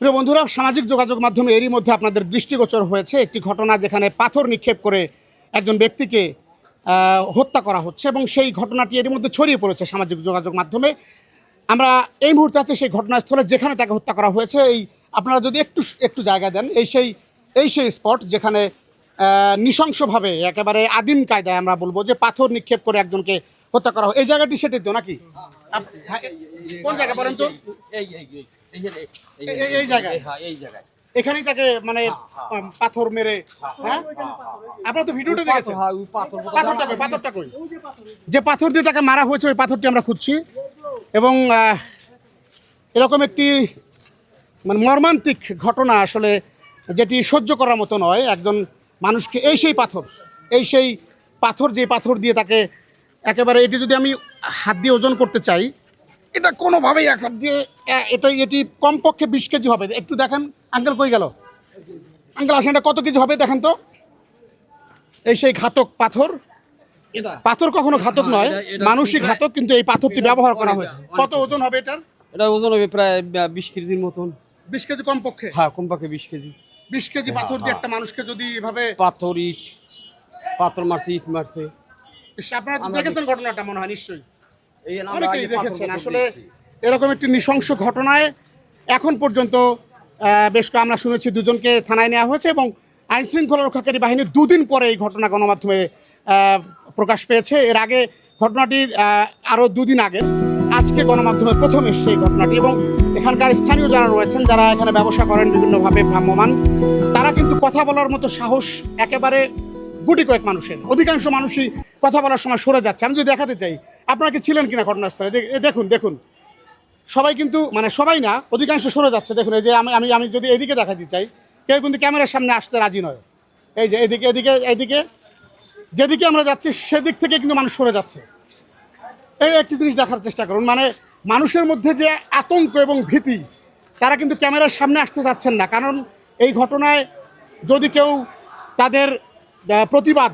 প্রিয় বন্ধুরা সামাজিক যোগাযোগ মাধ্যমে এরই মধ্যে আপনাদের দৃষ্টিগোচর হয়েছে একটি ঘটনা যেখানে পাথর নিক্ষেপ করে একজন ব্যক্তিকে হত্যা করা হচ্ছে এবং সেই ঘটনাটি এরই মধ্যে ছড়িয়ে পড়েছে সামাজিক যোগাযোগ মাধ্যমে। আমরা এই মুহূর্তে আছে সেই ঘটনাস্থলে যেখানে তাকে হত্যা করা হয়েছে। এই আপনারা যদি একটু একটু জায়গা দেন এই সেই এই সেই স্পট যেখানে নৃশংসভাবে একেবারে আদিম কায়দায় আমরা বলব যে পাথর নিক্ষেপ করে একজনকে হত্যা করা হয়। এই জায়গাটি সেটাই তো নাকি হ্যাঁ, কোন জায়গা বলেন তো? এই জায়গায়? হ্যাঁ এই জায়গায়। এখানেই তাকে মানে পাথর মেরে হ্যাঁ আপনারা তো ভিডিওটা দেখেছেন? হ্যাঁ পাথরটা কই পাথরটা কই? যে পাথর দিয়ে তাকে মারা হয়েছে ওই পাথরটি আমরা খুঁজছি। এবং এরকম একটি মানে মর্মান্তিক ঘটনা আসলে যেটি সহ্য করার মতো নয়। একজন মানুষকে এই সেই পাথর এই সেই পাথর যে পাথর দিয়ে তাকে একেবারে এটি যদি আমি হাত দিয়ে ওজন করতে চাই এটা কোনোভাবেই এক হাত দিয়ে এটা এটি কমপক্ষে বিশ কেজি হবে। একটু দেখেন আঙ্কেল কই গেল? আঙ্কেল আসেন এটা কত কেজি হবে দেখেন তো? এই সেই ঘাতক পাথর। পাথর কখনো ঘাতক হ্যাঁ, নয় এটা- এটা মানুষই ঘাতক কিন্তু এই পাথরটি ব্যবহার করা হয়েছে। কত ওজন হবে এটার? এটা ওজন হবে প্রায় বিশ কেজির মতন। বিশ কেজি কমপক্ষে? হ্যাঁ কমপক্ষে বিশ কেজি। বিশ কেজি পাথর দিয়ে একটা মানুষকে যদি এভাবে পাথর ইট পাথর মারছে ইট মারছে। আপনারা দেখেছেন ঘটনাটা মনে হয় নিশ্চয়ই। অনেকেই দেখেছেন আসলে এরকম একটি নৃশংস ঘটনায় এখন পর্যন্ত বেশ আমরা শুনেছি দুজনকে থানায় নেওয়া হয়েছে এবং আইন শৃঙ্খলা রক্ষাকারী বাহিনী দুদিন পরে এই ঘটনা গণমাধ্যমে প্রকাশ পেয়েছে। এর আগে ঘটনাটি আরও দুদিন আগে আজকে গণমাধ্যমে প্রথম এসছে এই ঘটনাটি এবং এখানকার স্থানীয় যারা রয়েছেন যারা এখানে ব্যবসা করেন বিভিন্নভাবে ভ্রাম্যমান তারা কিন্তু কথা বলার মতো সাহস একেবারে গুটি কয়েক মানুষের। অধিকাংশ মানুষই কথা বলার সময় সরে যাচ্ছে। আমি যদি দেখাতে চাই, আপনারা কি ছিলেন কিনা ঘটনাস্থলে? দেখুন দেখুন। সবাই কিন্তু মানে সবাই না, অধিকাংশ সরে যাচ্ছে। দেখুন, এই যে আমি আমি আমি যদি এদিকে দেখাতে চাই, কেউ কিন্তু ক্যামেরার সামনে আসতে রাজি নয়। এই যে এদিকে এদিকে এদিকে, যেদিকে আমরা যাচ্ছি, সেদিক থেকে কিন্তু মানুষ সরে যাচ্ছে। এই একটি জিনিস দেখার চেষ্টা করুন মানে মানুষের মধ্যে যে আতঙ্ক এবং ভীতি, তারা কিন্তু ক্যামেরার সামনে আসতে চাচ্ছেন না। কারণ এই ঘটনায় যদি কেউ তাদের প্রতিবাদ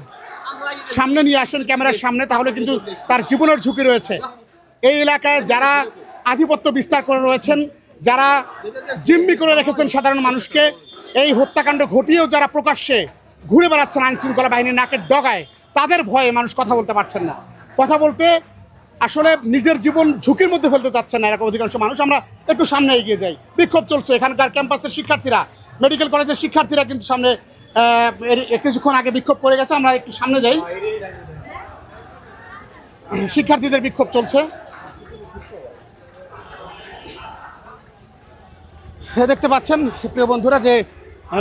সামনে নিয়ে আসেন ক্যামেরার সামনে, তাহলে কিন্তু তার জীবনের ঝুঁকি রয়েছে। এই এলাকায় যারা আধিপত্য বিস্তার করে রয়েছেন, যারা জিম্মি করে রেখেছেন সাধারণ মানুষকে, এই হত্যাকাণ্ড ঘটিয়েও যারা প্রকাশ্যে ঘুরে বেড়াচ্ছেন আইন শৃঙ্খলা বাহিনীর নাকের ডগায়, তাদের ভয়ে মানুষ কথা বলতে পারছেন না। কথা বলতে আসলে নিজের জীবন ঝুঁকির মধ্যে ফেলতে চাচ্ছেন না এরকম অধিকাংশ মানুষ। আমরা একটু সামনে এগিয়ে যাই। বিক্ষোভ চলছে। এখানকার ক্যাম্পাসের শিক্ষার্থীরা, মেডিকেল কলেজের শিক্ষার্থীরা কিন্তু সামনে কিছুক্ষণ আগে বিক্ষোভ করে গেছে আমরা একটু সামনে যাই। শিক্ষার্থীদের বিক্ষোভ চলছে। হ্যাঁ, দেখতে পাচ্ছেন প্রিয় বন্ধুরা যে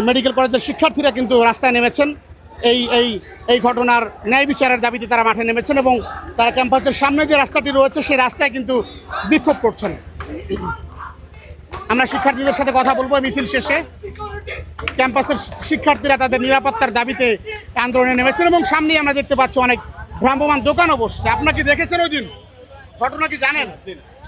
মেডিকেল কলেজের শিক্ষার্থীরা কিন্তু রাস্তায় নেমেছেন। এই এই এই ঘটনার ন্যায় বিচারের দাবিতে তারা মাঠে নেমেছেন এবং তারা ক্যাম্পাসের সামনে যে রাস্তাটি রয়েছে সেই রাস্তায় কিন্তু বিক্ষোভ করছেন। আমরা শিক্ষার্থীদের সাথে কথা বলব মিছিল শেষে। ক্যাম্পাসের শিক্ষার্থীরা তাদের নিরাপত্তার দাবিতে আন্দোলনে নেমেছেন এবং সামনেই আমরা দেখতে পাচ্ছি অনেক ভ্রাম্যমান দোকানও বসছে। আপনার কি দেখেছেন ওই দিন? ঘটনা কি জানেন?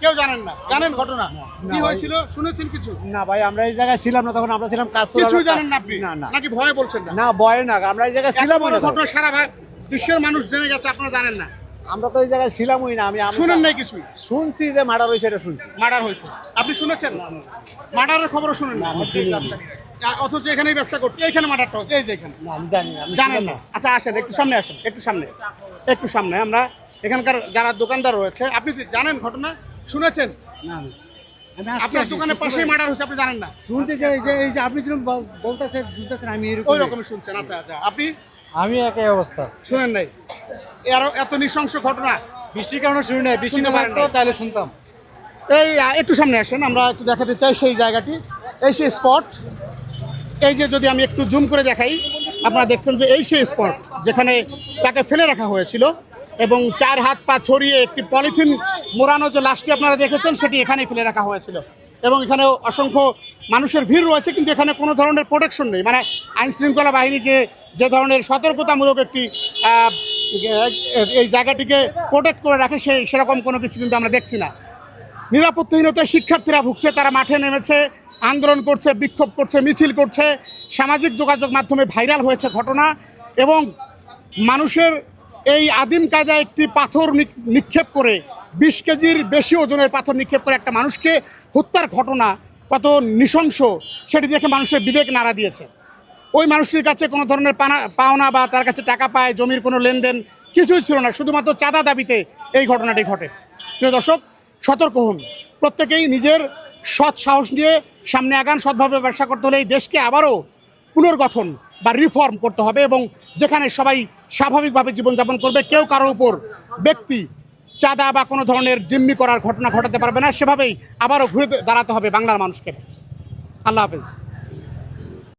কেউ জানেন না। জানেন ঘটনা? কি হয়েছিল? শুনেছেন কিছু? না ভাই আমরা এই জায়গায় ছিলাম না তখন আমরা ছিলাম কাজ করে কিছুই জানেন না আপনি? না না। নাকি ভয়ে বলছেন না? না ভয় না আমরা এই জায়গায় ছিলাম ঘটনা সারা ভাগ বিশ্বের মানুষ জেনে গেছে আপনারা জানেন না। আমরা তো এই জায়গায় ছিলামই না আমি শুনেন নাই কিছুই? শুনছি যে মার্ডার হয়েছে এটা শুনছি। মার্ডার হয়েছে। আপনি শুনেছেন? মার্ডারের খবরও শুনেন। না অথচ এখানেই ব্যবসা করছে। এইখানে মার্ডারটা হচ্ছে এই যে এখানে। না আমি জানি না, জানেন না। আচ্ছা আসেন একটু সামনে আসেন একটু সামনে। একটু সামনে আমরা এখানকার যারা দোকানদার রয়েছে আপনি জানেন ঘটনা শুনেছেন? আপনার দোকানের পাশেই মার্ডার হয়েছে আপনি জানেন না? শুনতে যে এই যে এই যে আপনি যেরকম বলতেছেন শুনতেছেন আমি এরকম ওই রকমই শুনছেন। আচ্ছা আচ্ছা আপনি? আমি একই অবস্থা। শুনেন নাই। আরও এত নৃশংস ঘটনা। বৃষ্টির কারণে শুনি নাই বৃষ্টি না থাকতো তাহলে শুনতাম। এই একটু সামনে আসেন আমরা একটু দেখাতে চাই সেই জায়গাটি। এই সেই স্পট এই যে যদি আমি একটু জুম করে দেখাই আপনারা দেখছেন যে এই সেই স্পট যেখানে তাকে ফেলে রাখা হয়েছিল এবং চার হাত পা ছড়িয়ে একটি পলিথিন মোড়ানো যে লাশটি আপনারা দেখেছেন সেটি এখানেই ফেলে রাখা হয়েছিল। এবং এখানে অসংখ্য মানুষের ভিড় রয়েছে, কিন্তু এখানে কোনো ধরনের প্রোটেকশন নেই। মানে আইন শৃঙ্খলা বাহিনী যে যে ধরনের সতর্কতামূলক একটি এই জায়গাটিকে প্রোটেক্ট করে রাখে সেই সেরকম কোনো কিছু কিন্তু আমরা দেখছি না। নিরাপত্তাহীনতায় শিক্ষার্থীরা ভুগছে, তারা মাঠে নেমেছে, আন্দোলন করছে, বিক্ষোভ করছে, মিছিল করছে। সামাজিক যোগাযোগ মাধ্যমে ভাইরাল হয়েছে ঘটনা এবং মানুষের এই আদিম কায়দায় একটি পাথর নিক্ষেপ করে, বিশ কেজির বেশি ওজনের পাথর নিক্ষেপ করে একটা মানুষকে হত্যার ঘটনা কত নৃশংস সেটি দেখে মানুষের বিবেক নাড়া দিয়েছে। ওই মানুষটির কাছে কোনো ধরনের পানা পাওনা বা তার কাছে টাকা পায়, জমির কোনো লেনদেন কিছুই ছিল না, শুধুমাত্র চাঁদা দাবিতে এই ঘটনাটি ঘটে। প্রিয় দর্শক, সতর্ক হন। প্রত্যেকেই নিজের সৎ সাহস নিয়ে সামনে আগান, সৎভাবে ব্যবসা করতে হলে এই দেশকে আবারও পুনর্গঠন বা রিফর্ম করতে হবে এবং যেখানে সবাই স্বাভাবিকভাবে জীবনযাপন করবে, কেউ কারও উপর ব্যক্তি চাঁদা বা কোনো ধরনের জিম্মি করার ঘটনা ঘটাতে পারবে না। সেভাবেই আবারও ঘুরে দাঁড়াতে হবে বাংলার মানুষকে। আল্লাহ হাফেজ।